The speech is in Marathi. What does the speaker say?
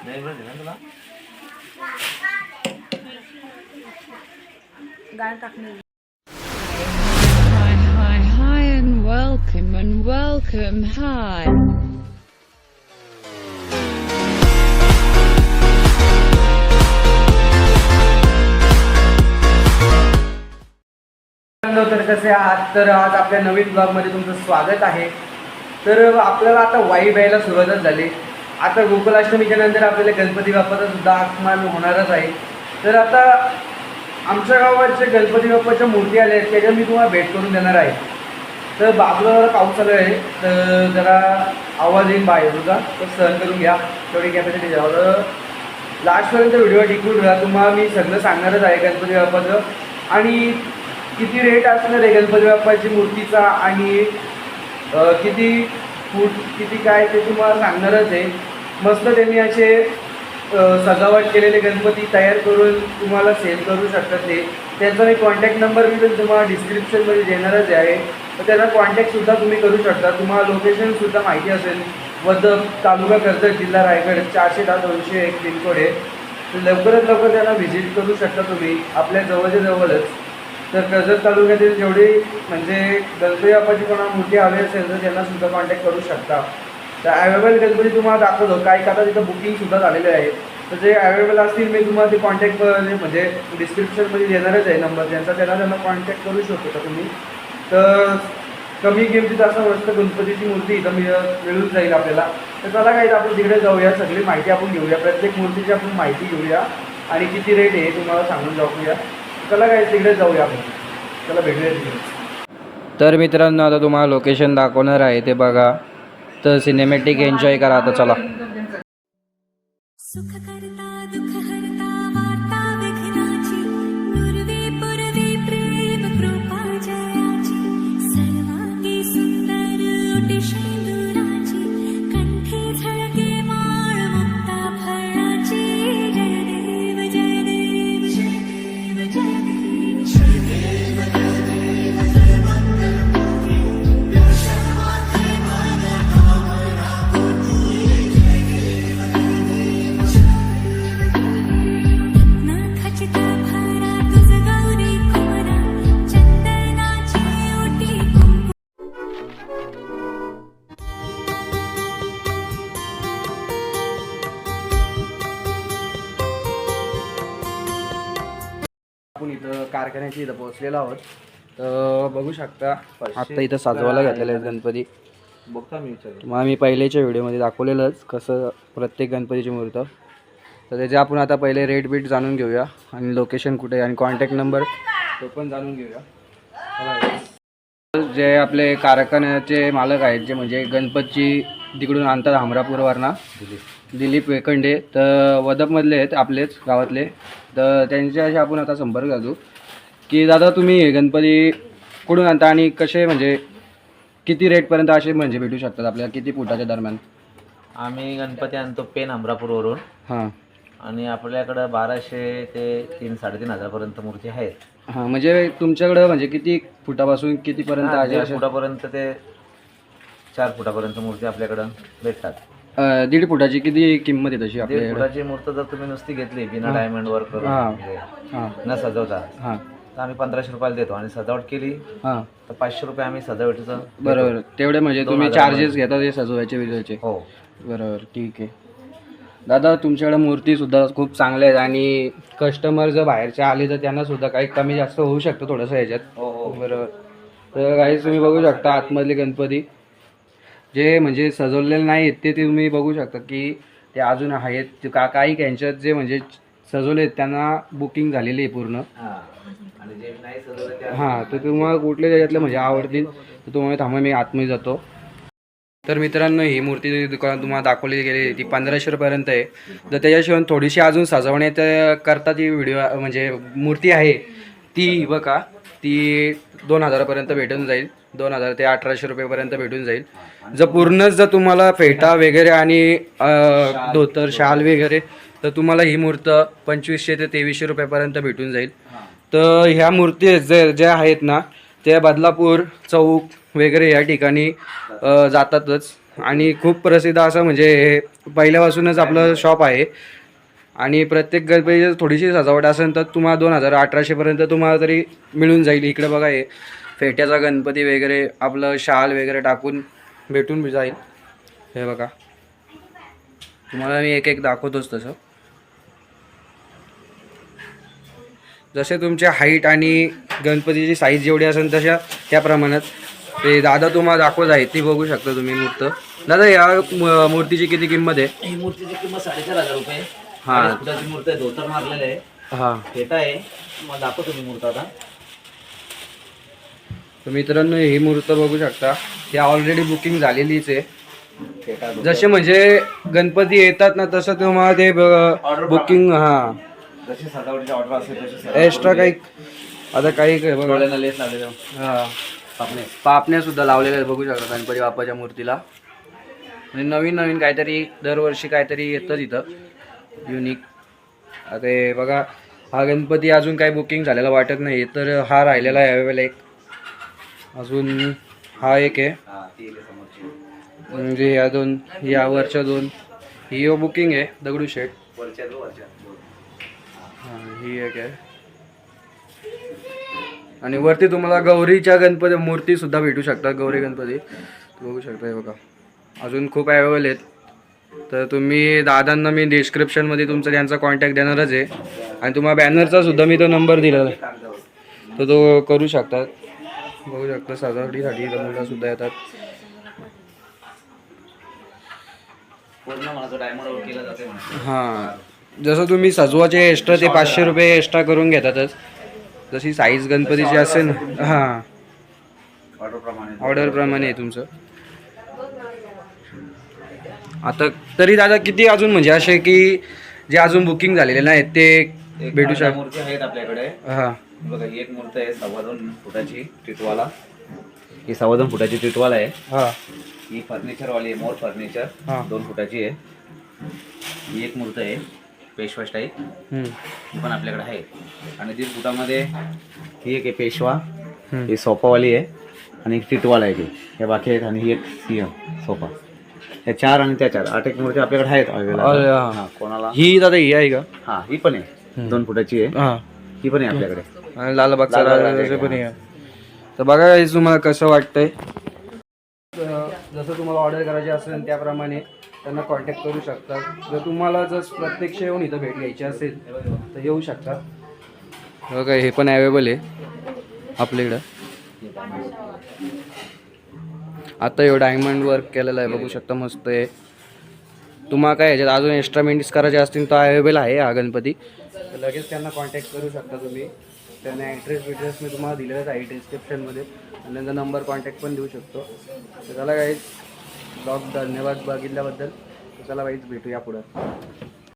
Hi, hi, hi, and welcome, and welcome, hi. Hello तर कसे आहात? तर आज आपल्या नवीन ब्लॉगमध्ये तुमचं स्वागत आहे. तर आपल्याला आता वाई यायला सुरुवातच झाली. आता गोकुलाष्टमीच्या नंतर आपल्याला गणपती बाप्पाचा सुद्धा आगमन होणारच आहे. तर आता आमच्या गावाचे गणपती बाप्पाच्या मूर्ती आल्या आहेत त्याच्या मी तुम्हाला भेट करून देणार आहे. तर बाजूला जरा पाऊस चालू आहे तर जरा आवाज येईल बाहेर तुझा तर सहन करून घ्या. तेवढी कॅपॅसिटी द्या. तर लास्टपर्यंत व्हिडिओ टिकून राहा तुम्हाला मी सगळं सांगणारच आहे गणपती बाप्पाचं. आणि किती रेट असणार आहे गणपती बाप्पाची मूर्तीचा आणि किती फूट किती काय ते तुम्हाला सांगणारच आहे. मस्त त्यांनी असे सजावट केलेले गणपती तयार करून तुम्हाला सेल करू शकतात ते. त्यांचा मी कॉन्टॅक्ट नंबर मी पण तुम्हाला डिस्क्रिप्शनमध्ये देणारच आहे. तर त्यांना कॉन्टॅक्टसुद्धा तुम्ही करू शकता. तुम्हाला लोकेशनसुद्धा माहिती असेल. वदप तालुका कर्जत जिल्हा रायगड चारशे दहा दोनशे एक पिनकोड आहे. तर लवकरात लवकर त्यांना व्हिजिट करू शकता तुम्ही. आपल्या जवळच्या जवळच. तर कर्जत तालुक्यातील जेवढी म्हणजे गणपती बापाची कोणा मोठी हवी असेल तर त्यांनासुद्धा कॉन्टॅक्ट करू शकता. तर अवेलेबल गणपती तुम्हाला दाखवतो. काही आता तिथं बुकिंगसुद्धा झालेले आहे तर जे अवेलेबल असतील मी तुम्हाला ते कॉन्टॅक्ट म्हणजे डिस्क्रिप्शनमध्ये देणारच आहे नंबर ज्यांचा त्यांना त्यांना कॉन्टॅक्ट करू शकता तुम्ही? तर कमी किमतीत असं मस्त गणपतीची मूर्ती इथं मिळ मिळून जाईल आपल्याला. तर चला काही आपण तिकडे जाऊया. सगळी माहिती आपण घेऊया. प्रत्येक मूर्तीची आपण माहिती घेऊया. आणि किती रेट आहे तुम्हाला सांगून जाऊया चला काय तिकडे जाऊया आपण. चला भेटूया तिकडे. तर मित्रांनो आता तुम्हाला लोकेशन दाखवणार आहे. ते बघा. तर सिनेमॅटिक एन्जॉय करा आता चला. आपण इथं कारखान्याची इथं पोहोचलेलो आहोत. तर बघू शकता आत्ता इथं साजवायला घातलेले आहेत गणपती. तुम्हाला मी पहिल्याच्या व्हिडिओमध्ये दाखवलेलंच कसं प्रत्येक गणपतीची मूर्त तर त्याचे आपण आता पहिले रेट बीट जाणून घेऊया आणि लोकेशन कुठे आहे आणि कॉन्टॅक्ट नंबर तो पण जाणून घेऊया. जे आपले कारखान्याचे मालक आहेत जे म्हणजे गणपतची तिकडून आणतात हमरापूरवरना. दिलीप. वेकंडे तर वदपमधले आहेत आपलेच गावातले. तर त्यांच्याशी आपण आता संपर्क साधू की दादा तुम्ही हे गणपती कुठून आणता आणि कसे म्हणजे किती रेटपर्यंत असे म्हणजे भेटू शकतात आपल्याला? किती फुटाच्या दरम्यान? आम्ही गणपती आणतो पेन अमरापूरवरून. हां. आणि आपल्याकडं बाराशे ते तीन साडेतीन हजारपर्यंत मूर्ती आहेत. हां म्हणजे तुमच्याकडं म्हणजे किती फुटापासून कितीपर्यंत हा, असे फुटापर्यंत ते चार फुटापर्यंत मूर्ती आपल्याकडं भेटतात. अं, दीड फुटाची किती किंमत आहे तशी दीड आपल्याकडे? फुटाची मूर्त जर तुम्ही नुसती घेतली बिना. डायमंड वर्क करून. हा. म्हणजे हां. न सजवता. हां. तर आम्ही पंधराशे रुपयाला देतो आणि सजावट केली. हां. तर पाचशे रुपये आम्ही सजावटीचं. बरोबर. तेवढे म्हणजे दोन तुम्ही हजार चार्जेस घेता ते सजवायचे विजवायचे हो. बरोबर. ठीक आहे. दादा तुमच्याकडे मूर्तीसुद्धा खूप चांगल्या आहेत आणि कस्टमर जर बाहेरचे आले तर त्यांना सुद्धा काही कमी जास्त होऊ शकतं थोडंसं ह्याच्यात. हो हो. बरोबर. तर काही तुम्ही बघू शकता आतमधले गणपती. जे म्हणजे सजवलेले नाहीत ते ते तुम्ही बघू शकता की ते अजून आहेत. का काही यांच्यात जे म्हणजे सजवले आहेत त्यांना बुकिंग झालेली आहे पूर्ण. हा. हां तर तुम्हाला कुठले त्याच्यातले म्हणजे आवडतील तर तुम्हाला थांबा मी आतमध्ये जातो. तर मित्रांनो ही मूर्ती दुकानात तुम्हाला दाखवली गेली ती पंधराशे रुपयापर्यंत आहे. तर त्याच्याशिवाय थोडीशी अजून सजवण्यात करता ती व्हिडिओ म्हणजे मूर्ती आहे ती बघा ती दोन हजारापर्यंत भेटून जाईल. दोन हजार ते अठराशे रुपयेपर्यंत भेटून जाईल. जर पूर्णच जर तुम्हाला फेटा वगैरे आणि अं, धोतर शाल वगैरे तर तुम्हाला ही मूर्त पंचवीसशे ते तेवीसशे रुपयापर्यंत भेटून जाईल. तर ह्या मूर्ती जे ज्या आहेत ना त्या बदलापूर चौक वगैरे या ठिकाणी अ, जातातच. आणि खूप प्रसिद्ध असं म्हणजे हे पहिल्यापासूनच आपलं शॉप आहे. आणि प्रत्येक गणपतीची थोडीशी सजावट असेल तर तुम्हाला दोन हजार अठराशेपर्यंत तुम्हाला तरी मिळून जाईल. इकडे बघा हे. फेट्याचा गणपती वगैरे आपलं शाल वगैरे टाकून भेटून जाईल. हे बघा. तुम्हाला मी एक एक दाखवतोच तसं. जसे तुमचे हाईट आणि गणपतीची साईज जेवढी असेल तशा त्या प्रमाणात. ते दादा तुम्हाला दाखवत आहेत ती बघू शकता तुम्ही मूर्त. दादा या मूर्तीची किती किंमत आहे? ही मूर्तीची किंमत साडेचार हजार रुपये हा. मूर्ती आहे धोतर मारलेलं आहे. हां. फेटा आहे. दाखवतो मी मूर्त आता. तर मित्रांनो ही मूर्त बघू शकता. ही ऑलरेडी बुकिंग झालेलीच आहे. जसे म्हणजे गणपती येतात ना तसं तुम्हाला ते बुकिंग हां. जशी सजावटीची ऑर्डर असेल तशी सजावट एक्स्ट्रा काही आता काही बघा. लेस लावलेलं हां. पापणे पापण्या सुद्धा लावलेल्या आहेत बघू शकता गणपती बाप्पाच्या मूर्तीला. म्हणजे नवीन नवीन काहीतरी दरवर्षी काहीतरी येतं तिथं. युनिक आता बघा हा गणपती अजून काही बुकिंग झालेला वाटत नाही तर हा राहिलेला आहे अवेलेबल एक. अजून हा एक आहे. म्हणजे या दोन या वरच्या दोन. ही बुकिंग आहे दगडू शेट हां ही एक आहे. आणि वरती तुम्हाला गौरीच्या गणपती मूर्ती सुद्धा भेटू शकतात गौरी गणपती. बघू शकता हे बघा. अजून खूप अवेलेबल आहेत. तर तुम्ही दादांना मी डिस्क्रिप्शनमध्ये तुमचा त्यांचा कॉन्टॅक्ट देणारच आहे. आणि तुम्हाला बॅनरचा सुद्धा मी तो नंबर दिलेला आहे. तर तो करू शकतात बघू शकता सजावटीसाठी मुलं सुद्धा येतात. हां जसं तुम्ही सजवाचे एक्स्ट्रा ते पाचशे रुपये एक्स्ट्रा करून घेतातच जशी साईज गणपतीची असेल ना हां. ऑर्डर प्रमाणे ऑर्डरप्रमाणे आहे तुमचं. आता तरी दादा किती अजून म्हणजे असे की जे अजून बुकिंग झालेले नाहीत ते भेटू अर्ध्या शक मूर्ती आहेत आपल्याकडे. हां. बघा ही एक मूर्ती आहे सव्वा दोन फुटाची टिटवाला. ही सव्वा दोन फुटाची टिटवाला आहे. हां. ही फर्निचरवाली आहे मोर फर्निचर. दोन फुटाची आहे. ही एक मूर्त आहे पेशवा स्टाईल हम्म, ही पण आपल्याकडे आहे. आणि दीड फुटामध्ये ही एक आहे पेशवा. हम्म. ही सोफावाली आहे आणि एक टिटवाला आहे ती. हे बाकी आहेत आणि ही एक सिंह सोफा. हे चार आणि त्या चार. आठ एक मूर्ती आपल्याकडे आहेत अरे available. हा. हा कोणाला? ही दादा ही आहे का? हा ही पण आहे. दोन फुटाची आहे. हां. ही पण आहे आपल्याकडे. आणि लालबागचा लालबाग राजा पण आहे. तर बघा guys, तुम्हाला कसं वाटतंय? जसं तुम्हाला ऑर्डर करायची असेल त्याप्रमाणे त्यांना कॉन्टॅक्ट करू शकता. जर तुम्हाला जर प्रत्यक्ष येऊन इथं भेट घ्यायची असेल तर येऊ शकता. बघा हे पण अवेलेबल आहे आपल्याकडं आता हे डायमंड वर्क केलेलं आहे बघू शकता मस्त आहे. तुम्हाला काय ह्याच्यात अजून एक्स्ट्रा मेंटेन्स करायचे असतील तर अवेलेबल आहे हा गणपती. लगेच त्यांना कॉन्टॅक्ट करू शकता तुम्ही. त्यांना ॲड्रेस बिड्रेस मी तुम्हाला दिलेलाच आहे डिस्क्रिप्शनमध्ये आणि त्यांचा नंबर कॉन्टॅक्ट पण देऊ शकतो. तर चला काहीच ब्लॉग धन्यवाद बघितल्याबद्दल. तर चला काहीच भेटूया पुढं.